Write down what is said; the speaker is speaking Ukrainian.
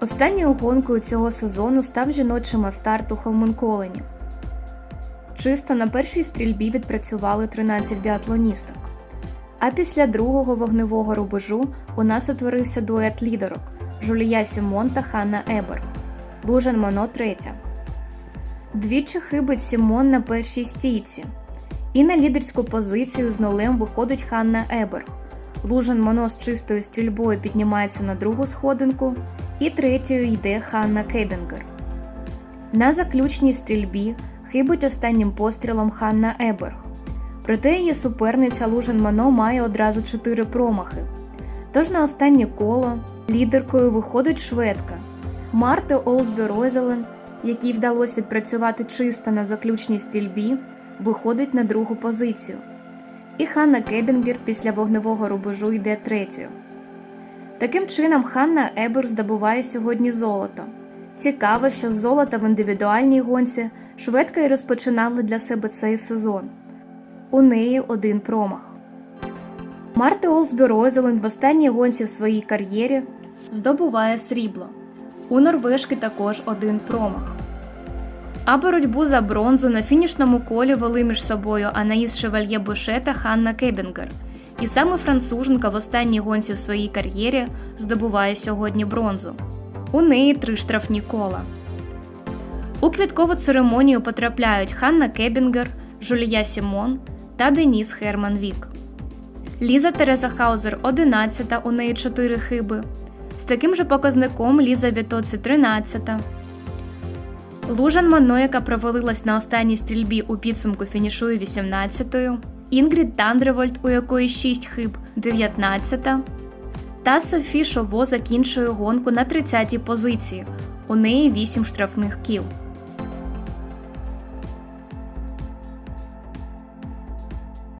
Останньою гонкою цього сезону став жіночий мастарт у Холменколені. Чисто на першій стрільбі відпрацювали 13 біатлоністок. А після другого вогневого рубежу у нас утворився дует лідерок Жулія Сімон та Ханна Ебер. Лужан Моно третя. Двічі хибить Сімон на першій стійці. І на лідерську позицію з нулем виходить Ханна Ебер. Лужан Моно з чистою стрільбою піднімається на другу сходинку, і третьою йде Ханна Кебінгер. На заключній стрільбі хибить останнім пострілом Ханна Еберг. Проте її суперниця Лужан Мано має одразу чотири промахи. Тож на останнє коло лідеркою виходить шведка Марта Олсбі Ройзелен, якій вдалося відпрацювати чисто на заключній стрільбі, виходить на другу позицію. І Ханна Кебінгер після вогневого рубежу йде третьою. Таким чином, Ханна Ебер здобуває сьогодні золото. Цікаво, що з золота в індивідуальній гонці шведка і розпочинала для себе цей сезон. У неї один промах. Марта Олзбірозелен в останній гонці в своїй кар'єрі здобуває срібло. У Норвежки також один промах. А боротьбу за бронзу на фінішному колі вели між собою Анаїс Шевальє Буше та Ханна Кебінгер. І саме француженка в останній гонці в своїй кар'єрі здобуває сьогодні бронзу. У неї три штрафні кола. У квіткову церемонію потрапляють Ханна Кебінгер, Жулія Сімон та Деніс Херман Вік. Ліза Тереза Хаузер 11, у неї 4 хиби. З таким же показником Ліза Вітоці 13. Лужан Мано, яка провалилась на останній стрільбі у підсумку фінішує 18-ю. Інгрід Тандревольд, у якої 6 хиб 19. Та Софі Шово закінчує гонку на 30-й позиції. У неї 8 штрафних кіл.